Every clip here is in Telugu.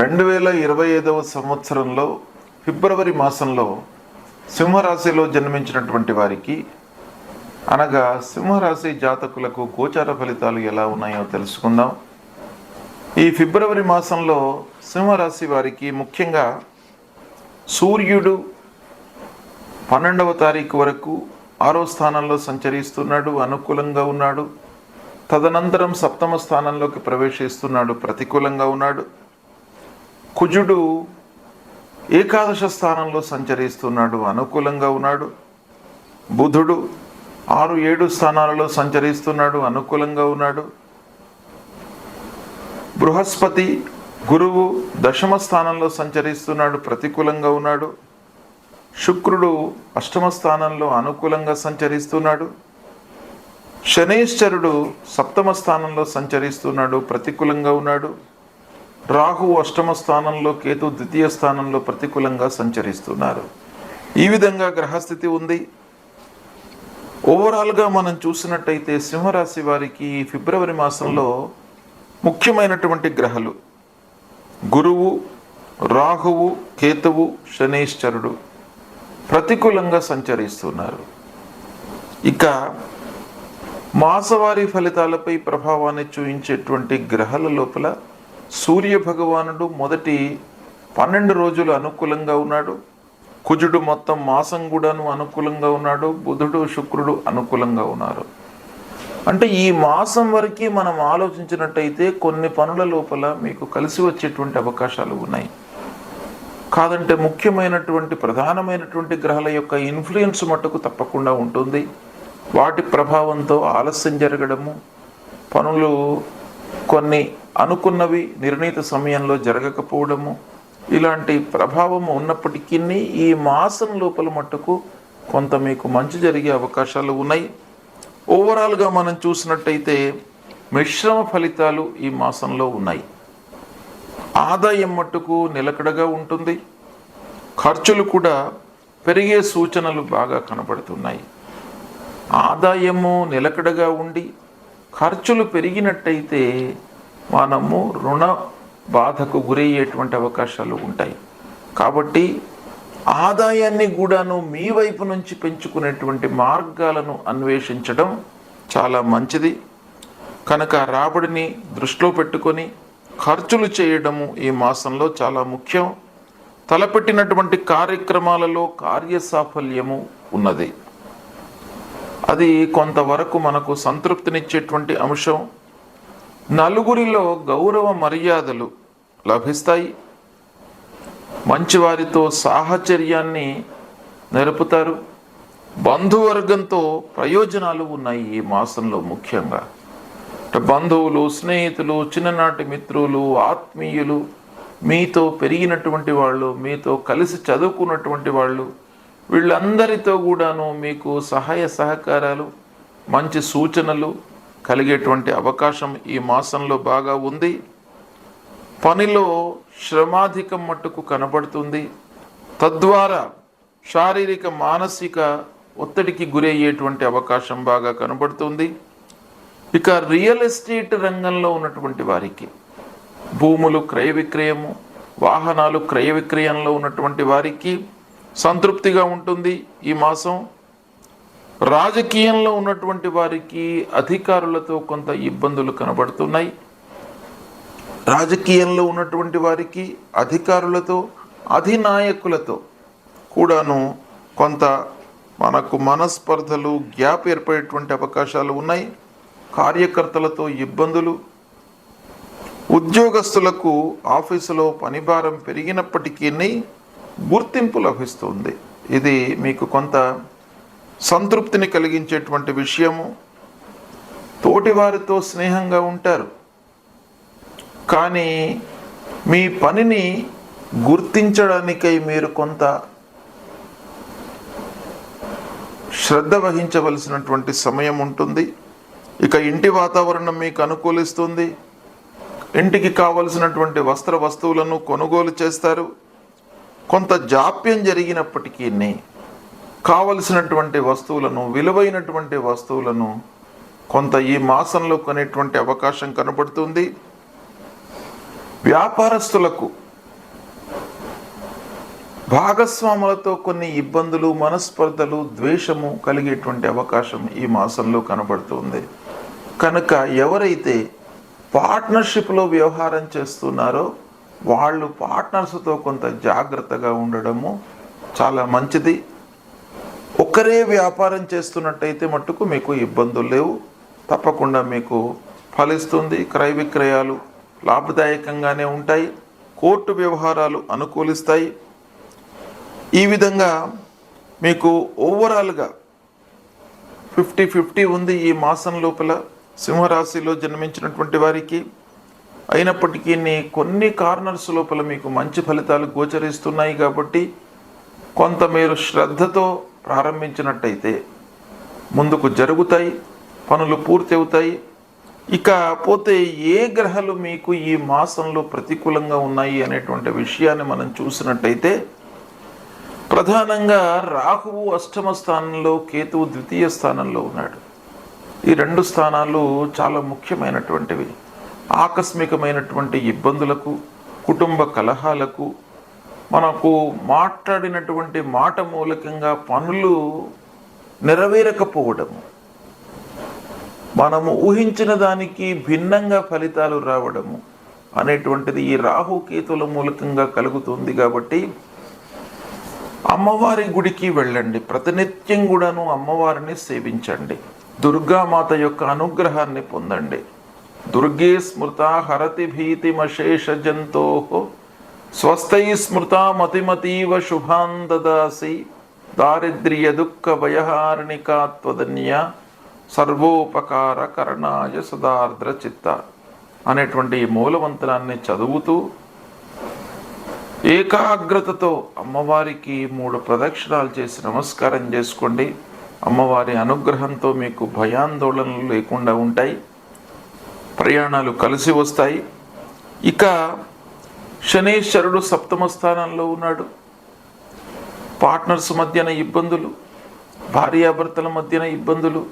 రెండు వేల ఇరవై ఐదవ సంవత్సరంలో ఫిబ్రవరి మాసంలో సింహరాశిలో జన్మించినటువంటి వారికి అనగా సింహరాశి జాతకులకు గోచార ఫలితాలు ఎలా ఉన్నాయో తెలుసుకుందాం. ఈ ఫిబ్రవరి మాసంలో సింహరాశి వారికి ముఖ్యంగా సూర్యుడు పన్నెండవ తారీఖు వరకు ఆరో స్థానంలో సంచరిస్తున్నాడు అనుకూలంగా ఉన్నాడు. తదనంతరం సప్తమ స్థానంలోకి ప్రవేశిస్తున్నాడు ప్రతికూలంగా ఉన్నాడు. కుజుడు ఏకాదశ స్థానంలో సంచరిస్తున్నాడు అనుకూలంగా ఉన్నాడు. బుధుడు ఆరు ఏడు స్థానాలలో సంచరిస్తున్నాడు అనుకూలంగా ఉన్నాడు. బృహస్పతి గురువు దశమ స్థానంలో సంచరిస్తున్నాడు ప్రతికూలంగా ఉన్నాడు. శుక్రుడు అష్టమ స్థానంలో అనుకూలంగా సంచరిస్తున్నాడు. శనేశ్వరుడు సప్తమ స్థానంలో సంచరిస్తున్నాడు ప్రతికూలంగా ఉన్నాడు. రాహు అష్టమ స్థానంలో కేతు ద్వితీయ స్థానంలో ప్రతికూలంగా సంచరిస్తున్నారు. ఈ విధంగా గ్రహస్థితి ఉంది. ఓవరాల్గా మనం చూసినట్టయితే సింహరాశి వారికి ఈ ఫిబ్రవరి మాసంలో ముఖ్యమైనటువంటి గ్రహాలు గురువు రాహువు కేతువు శనీశ్వరుడు ప్రతికూలంగా సంచరిస్తున్నారు. ఇక మాసవారి ఫలితాలపై ప్రభావాన్ని చూపించేటువంటి గ్రహాల లోపల సూర్య భగవానుడు మొదటి పన్నెండు రోజులు అనుకూలంగా ఉన్నాడు. కుజుడు మొత్తం మాసం కూడాను అనుకూలంగా ఉన్నాడు. బుధుడు శుక్రుడు అనుకూలంగా ఉన్నారు. అంటే ఈ మాసం వరకు మనం ఆలోచించినట్టయితే కొన్ని పనుల లోపల మీకు కలిసి వచ్చేటువంటి అవకాశాలు ఉన్నాయి. కాదంటే ముఖ్యమైనటువంటి ప్రధానమైనటువంటి గ్రహాల యొక్క ఇన్ఫ్లుయెన్స్ మట్టుకు తప్పకుండా ఉంటుంది. వాటి ప్రభావంతో ఆలస్యం జరగడము పనులు కొన్ని అనుకున్నవి నిర్ణీత సమయంలో జరగకపోవడము ఇలాంటి ప్రభావము ఉన్నప్పటికీ ఈ మాసం లోపల మట్టుకు కొంత మీకు మంచి జరిగే అవకాశాలు ఉన్నాయి. ఓవరాల్గా మనం చూసినట్టయితే మిశ్రమ ఫలితాలు ఈ మాసంలో ఉన్నాయి. ఆదాయం మట్టుకు నిలకడగా ఉంటుంది. ఖర్చులు కూడా పెరిగే సూచనలు బాగా కనబడుతున్నాయి. ఆదాయము నిలకడగా ఉండి ఖర్చులు పెరిగినట్టయితే మనము రుణ బాధకు గురయ్యేటువంటి అవకాశాలు ఉంటాయి. కాబట్టి ఆదాయాన్ని కూడాను మీ వైపు నుంచి పెంచుకునేటువంటి మార్గాలను అన్వేషించడం చాలా మంచిది. కనుక రాబడిని దృష్టిలో పెట్టుకొని ఖర్చులు చేయడము ఈ మాసంలో చాలా ముఖ్యం. తలపెట్టినటువంటి కార్యక్రమాలలో కార్యసాఫల్యము ఉన్నది. అది కొంతవరకు మనకు సంతృప్తినిచ్చేటువంటి అంశం. నలుగురిలో గౌరవ మర్యాదలు లభిస్తాయి. మంచివారితో సాహచర్యాన్ని నిలుపుతారు బంధువర్గంతో ప్రయోజనాలు ఉన్నాయి ఈ మాసంలో ముఖ్యంగా. బంధువులు స్నేహితులు చిన్ననాటి మిత్రులు ఆత్మీయులు మీతో పెరిగినటువంటి వాళ్ళు మీతో కలిసి చదువుకున్నటువంటి వాళ్ళు వీళ్ళందరితో కూడాను మీకు సహాయ సహకారాలు మంచి సూచనలు కలిగేటువంటి అవకాశం ఈ మాసంలో బాగా ఉంది. పనిలో శ్రమాధికం మట్టుకు కనబడుతుంది. తద్వారా శారీరక మానసిక ఒత్తిడికి గురయ్యేటువంటి అవకాశం బాగా కనబడుతుంది. ఇక రియల్ ఎస్టేట్ రంగంలో ఉన్నటువంటి వారికి భూములు క్రయ విక్రయము వాహనాలు క్రయ విక్రయంలో ఉన్నటువంటి వారికి సంతృప్తిగా ఉంటుంది ఈ మాసం. రాజకీయంలో ఉన్నటువంటి వారికి అధికారులతో కొంత ఇబ్బందులు కనబడుతున్నాయి. రాజకీయంలో ఉన్నటువంటి వారికి అధికారులతో అధినాయకులతో కూడాను కొంత మనకు మనస్పర్ధలు గ్యాప్ ఏర్పడేటువంటి అవకాశాలు ఉన్నాయి. కార్యకర్తలతో ఇబ్బందులు ఉద్యోగస్తులకు ఆఫీసులో పనిభారం పెరిగినప్పటికీ గుర్తింపు లభిస్తుంది. ఇది మీకు కొంత సంతృప్తిని కలిగించేటువంటి విషయము తోటివారితో స్నేహంగా ఉంటారు. కానీ మీ పనిని గుర్తించడానికై మీరు కొంత శ్రద్ధ వహించవలసినటువంటి సమయం ఉంటుంది. ఇక ఇంటి వాతావరణం మీకు అనుకూలిస్తుంది. ఇంటికి కావలసినటువంటి వస్త్ర వస్తువులను కొనుగోలు చేస్తారు. కొంత జాప్యం జరిగినప్పటికీ కావలసినటువంటి వస్తువులను విలువైనటువంటి వస్తువులను కొంత ఈ మాసంలో కొనేటువంటి అవకాశం కనబడుతుంది. వ్యాపారస్తులకు భాగస్వాములతో కొన్ని ఇబ్బందులు మనస్పర్ధలు ద్వేషము కలిగేటువంటి అవకాశం ఈ మాసంలో కనబడుతుంది. కనుక ఎవరైతే పార్ట్నర్షిప్లో వ్యవహారం చేస్తున్నారో వాళ్ళు పార్ట్నర్స్తో కొంత జాగ్రత్తగా ఉండడము చాలా మంచిది. ఒక్కరే వ్యాపారం చేస్తున్నట్టయితే మట్టుకు మీకు ఇబ్బందులు లేవు. తప్పకుండా మీకు ఫలిస్తుంది. క్రయ విక్రయాలు లాభదాయకంగానే ఉంటాయి. కోర్టు వ్యవహారాలు అనుకూలిస్తాయి. ఈ విధంగా మీకు ఓవరాల్గా ఫిఫ్టీ ఫిఫ్టీ ఉంది ఈ మాసం లోపల సింహరాశిలో జన్మించినటువంటి వారికి. అయినప్పటికీ నీ కొన్ని కార్నర్స్ లోపల మీకు మంచి ఫలితాలు గోచరిస్తున్నాయి కాబట్టి కొంత మీరు శ్రద్ధతో ప్రారంభించినట్టయితే ముందుకు జరుగుతాయి పనులు పూర్తి అవుతాయి ఇక పోతే ఏ గ్రహాలు మీకు ఈ మాసంలో ప్రతికూలంగా ఉన్నాయి అనేటువంటి విషయాన్ని మనం చూసినట్టయితే ప్రధానంగా రాహువు అష్టమ స్థానంలో కేతువు ద్వితీయ స్థానంలో ఉన్నాడు. ఈ రెండు స్థానాలు చాలా ముఖ్యమైనటువంటివి. ఆకస్మికమైనటువంటి ఇబ్బందులకు కుటుంబ కలహాలకు మనకు మాట్లాడినటువంటి మాట మూలకంగా పనులు నెరవేరకపోవడము మనము ఊహించిన దానికి భిన్నంగా ఫలితాలు రావడము అనేటువంటిది ఈ రాహుకేతుల మూలకంగా కలుగుతుంది కాబట్టి అమ్మవారి గుడికి వెళ్ళండి. ప్రతినిత్యం కూడాను అమ్మవారిని సేవించండి. దుర్గామాత యొక్క అనుగ్రహాన్ని పొందండి. దుర్గే స్మృత హరతి భీతిమశేష జంతో స్వస్థై స్మృత మతిమతీవ శుభాన్ దాసి దారిద్ర్య దుఃఖ భయహారణికాత్వదన్య సర్వోపకార కరణాయ సదార్ద్ర చిత్త అనేటువంటి మూలమంత్రాన్ని చదువుతూ ఏకాగ్రతతో అమ్మవారికి మూడు ప్రదక్షిణాలు చేసి నమస్కారం చేసుకోండి. అమ్మవారి అనుగ్రహంతో మీకు భయాందోళనలు లేకుండా ఉంటాయి. ప్రయాణాలు కలిసి వస్తాయి. ఇక శనీశ్వరుడు సప్తమ స్థానంలో ఉన్నాడు. పార్ట్నర్స్ మధ్యన ఇబ్బందులు భార్యాభర్తల మధ్యన ఇబ్బందులు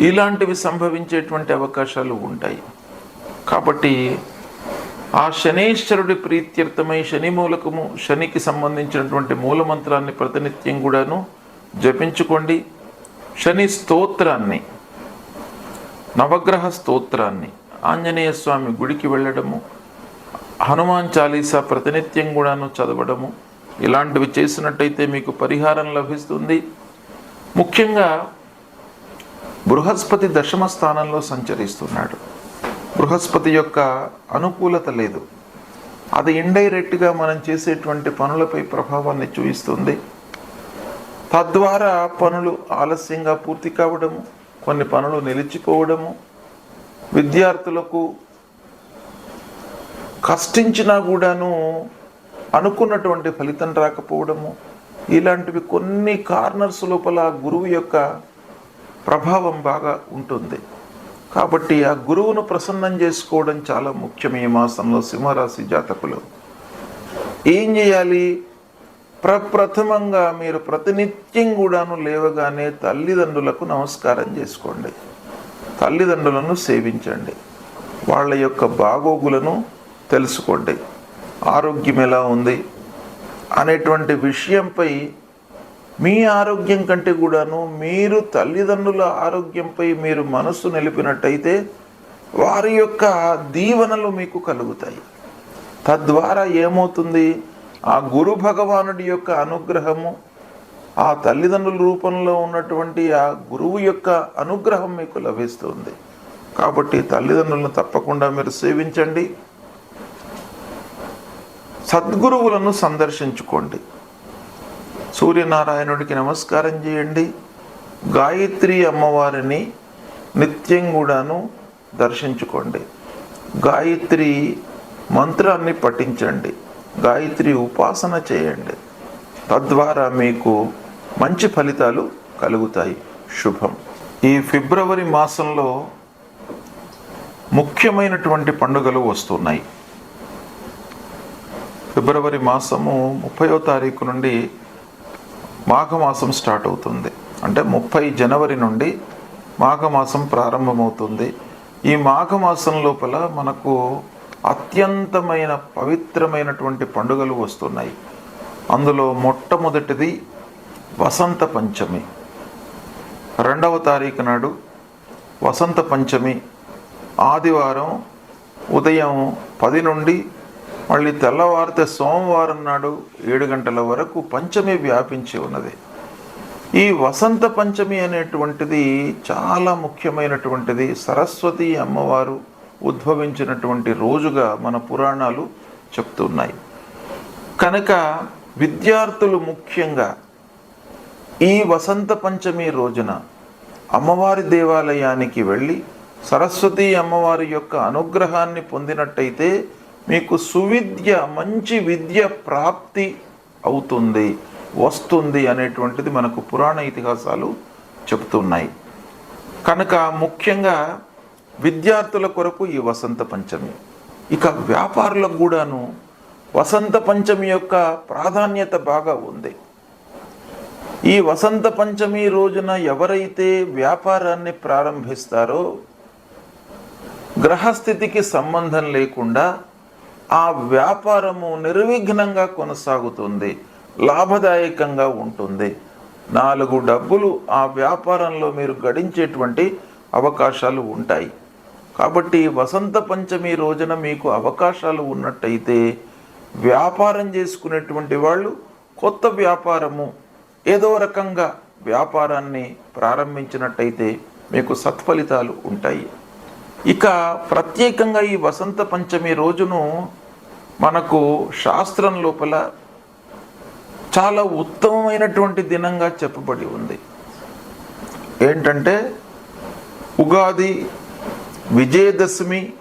ఇలాంటివి సంభవించేటువంటి అవకాశాలు ఉంటాయి. కాబట్టి ఆ శనీశ్వరుడి ప్రీత్యర్థమై శని మూలకము శనికి సంబంధించినటువంటి మూలమంత్రాన్ని ప్రతినిత్యం కూడాను జపించుకోండి. శని స్తోత్రాన్ని నవగ్రహ స్తోత్రాన్ని ఆంజనేయ స్వామి గుడికి వెళ్ళడము హనుమాన్ చాలీసా ప్రతినిత్యం కూడాను చదవడము. ఇలాంటివి చేసినట్టయితే మీకు పరిహారం లభిస్తుంది. ముఖ్యంగా బృహస్పతి దశమ స్థానంలో సంచరిస్తున్నాడు. బృహస్పతి యొక్క అనుకూలత లేదు. అది ఇండైరెక్ట్గా మనం చేసేటువంటి పనులపై ప్రభావాన్ని చూపిస్తుంది. తద్వారా పనులు ఆలస్యంగా పూర్తి కావడము కొన్ని పనులు నిలిచిపోవడము విద్యార్థులకు కష్టించినా కూడాను అనుకున్నటువంటి ఫలితం రాకపోవడము. ఇలాంటివి కొన్ని కార్నర్స్ లోపల గురువు యొక్క ప్రభావం బాగా ఉంటుంది. కాబట్టి ఆ గురువును ప్రసన్నం చేసుకోవడం చాలా ముఖ్యం ఈ మాసంలో సింహరాశి జాతకులు. ఏం చేయాలి? ప్రప్రథమంగా మీరు ప్రతినిత్యం కూడాను లేవగానే తల్లిదండ్రులకు నమస్కారం చేసుకోండి. తల్లిదండ్రులను సేవించండి. వాళ్ళ యొక్క బాగోగులను తెలుసుకోండి. ఆరోగ్యం ఎలా ఉంది అనేటువంటి విషయంపై మీ ఆరోగ్యం కంటే కూడాను మీరు తల్లిదండ్రుల ఆరోగ్యంపై మీరు మనస్సు నిలిపినట్టయితే వారి యొక్క దీవెనలు మీకు కలుగుతాయి. తద్వారా ఏమవుతుంది? ఆ గురు భగవానుడి యొక్క అనుగ్రహము ఆ తల్లిదండ్రుల రూపంలో ఉన్నటువంటి ఆ గురువు యొక్క అనుగ్రహం మీకు లభిస్తుంది. కాబట్టి తల్లిదండ్రులను తప్పకుండా మీరు సేవించండి. సద్గురువులను సందర్శించుకోండి. సూర్యనారాయణుడికి నమస్కారం చేయండి. గాయత్రి అమ్మవారిని నిత్యం కూడాను దర్శించుకోండి. గాయత్రి మంత్రాన్ని పఠించండి. గాయత్రి ఉపాసన చేయండి. తద్వారా మీకు మంచి ఫలితాలు కలుగుతాయి. శుభం. ఈ ఫిబ్రవరి మాసంలో ముఖ్యమైనటువంటి పండుగలు వస్తున్నాయి. ఫిబ్రవరి మాసము ముప్పయో తారీఖు నుండి మాఘమాసం స్టార్ట్ అవుతుంది. అంటే ముప్పై జనవరి నుండి మాఘమాసం ప్రారంభమవుతుంది. ఈ మాఘమాసం లోపల మనకు అత్యంతమైన పవిత్రమైనటువంటి పండుగలు వస్తున్నాయి. అందులో మొట్టమొదటిది వసంత పంచమి. రెండవ తారీఖు నాడు వసంత పంచమి. ఆదివారం ఉదయం పది నుండి మళ్ళీ తెల్లవారితే సోమవారం నాడు ఏడు గంటల వరకు పంచమి వ్యాపించి ఉన్నది. ఈ వసంత పంచమి అనేటువంటిది చాలా ముఖ్యమైనటువంటిది. సరస్వతి అమ్మవారు ఉద్భవించినటువంటి రోజుగా మన పురాణాలు చెప్తున్నాయి. కనుక విద్యార్థులు ముఖ్యంగా ఈ వసంత పంచమి రోజున అమ్మవారి దేవాలయానికి వెళ్ళి సరస్వతి అమ్మవారి యొక్క అనుగ్రహాన్ని పొందినట్టయితే మీకు సువిద్య మంచి విద్య ప్రాప్తి అవుతుంది వస్తుంది అనేటువంటిది మనకు పురాణ ఇతిహాసాలు చెప్తున్నాయి కనుక ముఖ్యంగా విద్యార్థుల కొరకు ఈ వసంత పంచమి. ఇక వ్యాపారులకు కూడాను వసంత పంచమి యొక్క ప్రాధాన్యత బాగా ఉంది. ఈ వసంత పంచమి రోజున ఎవరైతే వ్యాపారాన్ని ప్రారంభిస్తారో గ్రహస్థితికి సంబంధం లేకుండా ఆ వ్యాపారము నిర్విఘ్నంగా కొనసాగుతుంది లాభదాయకంగా ఉంటుంది. నాలుగు డబ్బులు ఆ వ్యాపారంలో మీరు గడించేటువంటి అవకాశాలు ఉంటాయి. కాబట్టి వసంత పంచమి రోజున మీకు అవకాశాలు ఉన్నట్టయితే వ్యాపారం చేసుకునేటువంటి వాళ్ళు కొత్త వ్యాపారము ఏదో రకంగా వ్యాపారాన్ని ప్రారంభించినట్టయితే మీకు సత్ఫలితాలు ఉంటాయి. ఇక ప్రత్యేకంగా ఈ వసంత పంచమి రోజును మనకు శాస్త్రం లోపల చాలా ఉత్తమమైనటువంటి దినంగా చెప్పబడి ఉంది. ఏంటంటే ఉగాది విజయదశమి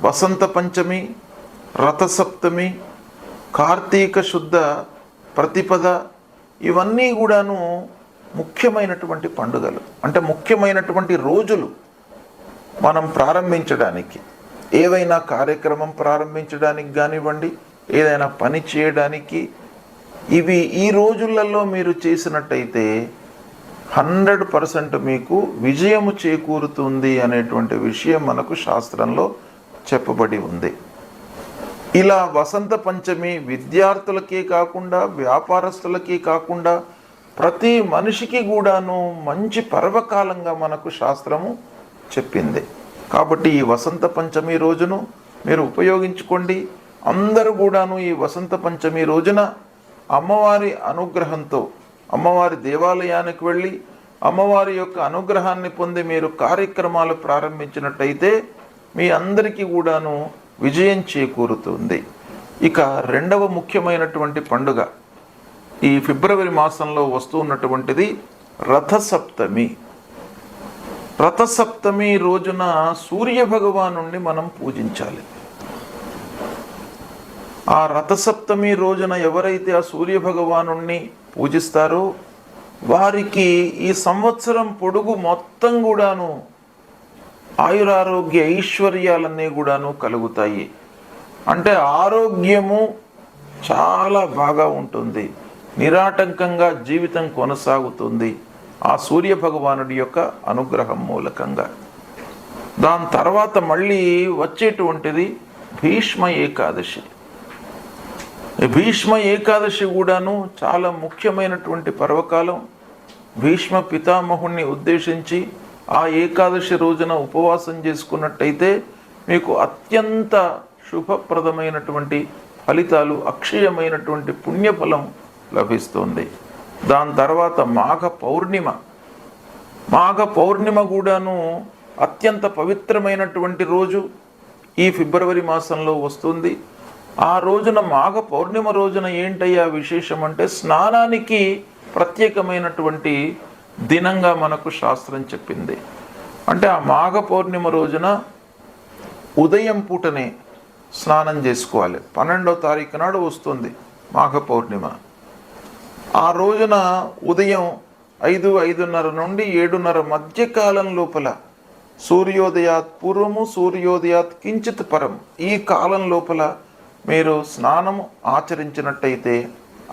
వసంత పంచమి రథసప్తమి కార్తీక శుద్ధ ప్రతిపద ఇవన్నీ కూడాను ముఖ్యమైనటువంటి పండుగలు. అంటే ముఖ్యమైనటువంటి రోజులు మనం ప్రారంభించడానికి. ఏదైనా కార్యక్రమం ప్రారంభించడానికి కానివ్వండి ఏదైనా పని చేయడానికి ఇవి ఈ రోజులలో మీరు చేసినట్టయితే హండ్రెడ్ పర్సెంట్ మీకు విజయము చేకూరుతుంది అనేటువంటి విషయం మనకు శాస్త్రంలో చెప్పబడి ఉంది. ఇలా వసంత పంచమి విద్యార్థులకే కాకుండా వ్యాపారస్తులకే కాకుండా ప్రతి మనిషికి కూడాను మంచి పర్వకాలంగా మనకు శాస్త్రము చెప్పింది. కాబట్టి ఈ వసంత పంచమి రోజును మీరు ఉపయోగించుకోండి. అందరూ కూడాను ఈ వసంత పంచమి రోజున అమ్మవారి అనుగ్రహంతో అమ్మవారి దేవాలయానికి వెళ్ళి అమ్మవారి యొక్క అనుగ్రహాన్ని పొంది మీరు కార్యక్రమాలు ప్రారంభించినట్టయితే మీ అందరికీ కూడాను విజయం చేకూరుతుంది. ఇక రెండవ ముఖ్యమైనటువంటి పండుగ. ఈ ఫిబ్రవరి మాసంలో వస్తూ ఉన్నటువంటిది రథసప్తమి. రథసప్తమి రోజున సూర్య భగవానుణ్ణి మనం పూజించాలి. ఆ రథసప్తమి రోజున ఎవరైతే ఆ సూర్య భగవానుణ్ణి పూజిస్తారో వారికి ఈ సంవత్సరం పొడుగు మొత్తం కూడాను ఆయురారోగ్య ఐశ్వర్యాలన్నీ కూడాను కలుగుతాయి. అంటే ఆరోగ్యము చాలా బాగా ఉంటుంది. నిరాటంకంగా జీవితం కొనసాగుతుంది. ఆ సూర్య భగవానుడి యొక్క అనుగ్రహం మూలకంగా. దాని తర్వాత మళ్ళీ వచ్చేటువంటిది భీష్మ ఏకాదశి. భీష్మ ఏకాదశి కూడాను చాలా ముఖ్యమైనటువంటి పర్వకాలం. భీష్మ పితామహుణ్ణి ఉద్దేశించి ఆ ఏకాదశి రోజున ఉపవాసం చేసుకున్నట్టయితే మీకు అత్యంత శుభప్రదమైనటువంటి ఫలితాలు అక్షయమైనటువంటి పుణ్యఫలం లభిస్తుంది. దాని తర్వాత మాఘ పౌర్ణిమ. మాఘ పౌర్ణిమ కూడాను అత్యంత పవిత్రమైనటువంటి రోజు. ఈ ఫిబ్రవరి మాసంలో వస్తుంది. ఆ రోజున మాఘ పౌర్ణిమ రోజున ఏంటయ్యా విశేషం అంటే స్నానానికి ప్రత్యేకమైనటువంటి దినంగా మనకు శాస్త్రం చెప్పింది. అంటే ఆ మాఘ పౌర్ణిమ రోజున ఉదయం పూటనే స్నానం చేసుకోవాలి. పన్నెండో తారీఖు నాడు వస్తుంది మాఘ పౌర్ణిమ. ఆ రోజున ఉదయం ఐదు ఐదున్నర నుండి ఏడున్నర మధ్యకాలం లోపల సూర్యోదయాత్ పూర్వము సూర్యోదయాత్ కించిత్ పరం. ఈ కాలం లోపల మీరు స్నానం ఆచరించినట్టయితే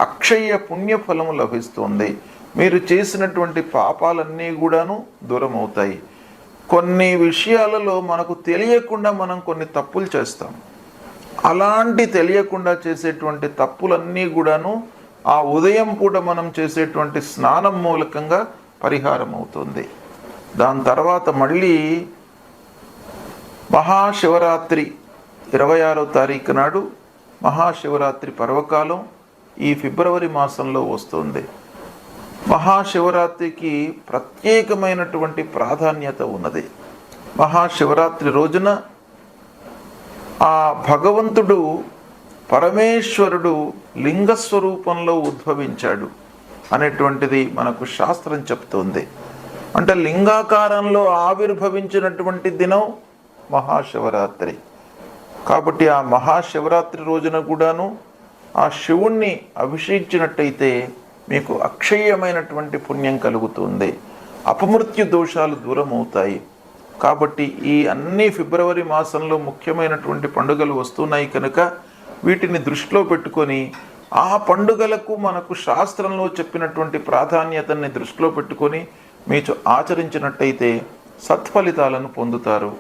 అక్షయ పుణ్యఫలము లభిస్తుంది. మీరు చేసినటువంటి పాపాలన్నీ కూడాను దూరం అవుతాయి కొన్ని విషయాలలో మనకు తెలియకుండా మనం కొన్ని తప్పులు చేస్తాం. అలాంటి తెలియకుండా చేసేటువంటి తప్పులన్నీ కూడాను ఆ ఉదయం పూట మనం చేసేటువంటి స్నానం మూలకంగా పరిహారం అవుతుంది దాని తర్వాత మళ్ళీ మహాశివరాత్రి ఇరవై ఆరో తారీఖు నాడు మహాశివరాత్రి పర్వకాలం ఈ ఫిబ్రవరి మాసంలో వస్తుంది. మహాశివరాత్రికి ప్రత్యేకమైనటువంటి ప్రాధాన్యత ఉన్నది. మహాశివరాత్రి రోజున ఆ భగవంతుడు పరమేశ్వరుడు లింగస్వరూపంలో ఉద్భవించాడు అనేటువంటిది మనకు శాస్త్రం చెప్తోంది. అంటే లింగాకారంలో ఆవిర్భవించినటువంటి దినం మహాశివరాత్రి. కాబట్టి ఆ మహాశివరాత్రి రోజున కూడాను ఆ శివుణ్ణి అభిషేకించినట్టయితే మీకు అక్షయమైనటువంటి పుణ్యం కలుగుతుంది. అపమృత్యు దోషాలు దూరం అవుతాయి కాబట్టి ఈ అన్ని ఫిబ్రవరి మాసంలో ముఖ్యమైనటువంటి పండుగలు వస్తున్నాయి కనుక వీటిని దృష్టిలో పెట్టుకొని ఆ పండుగలకు మనకు శాస్త్రంలో చెప్పినటువంటి ప్రాధాన్యతని దృష్టిలో పెట్టుకొని మీరు ఆచరించినట్టయితే సత్ఫలితాలను పొందుతారు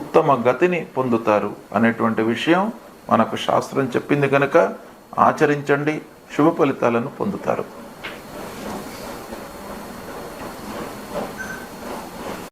ఉత్తమ గతిని పొందుతారు అనేటువంటి విషయం మనకు శాస్త్రం చెప్పింది కనుక ఆచరించండి శుభ ఫలితాలను పొందుతారు.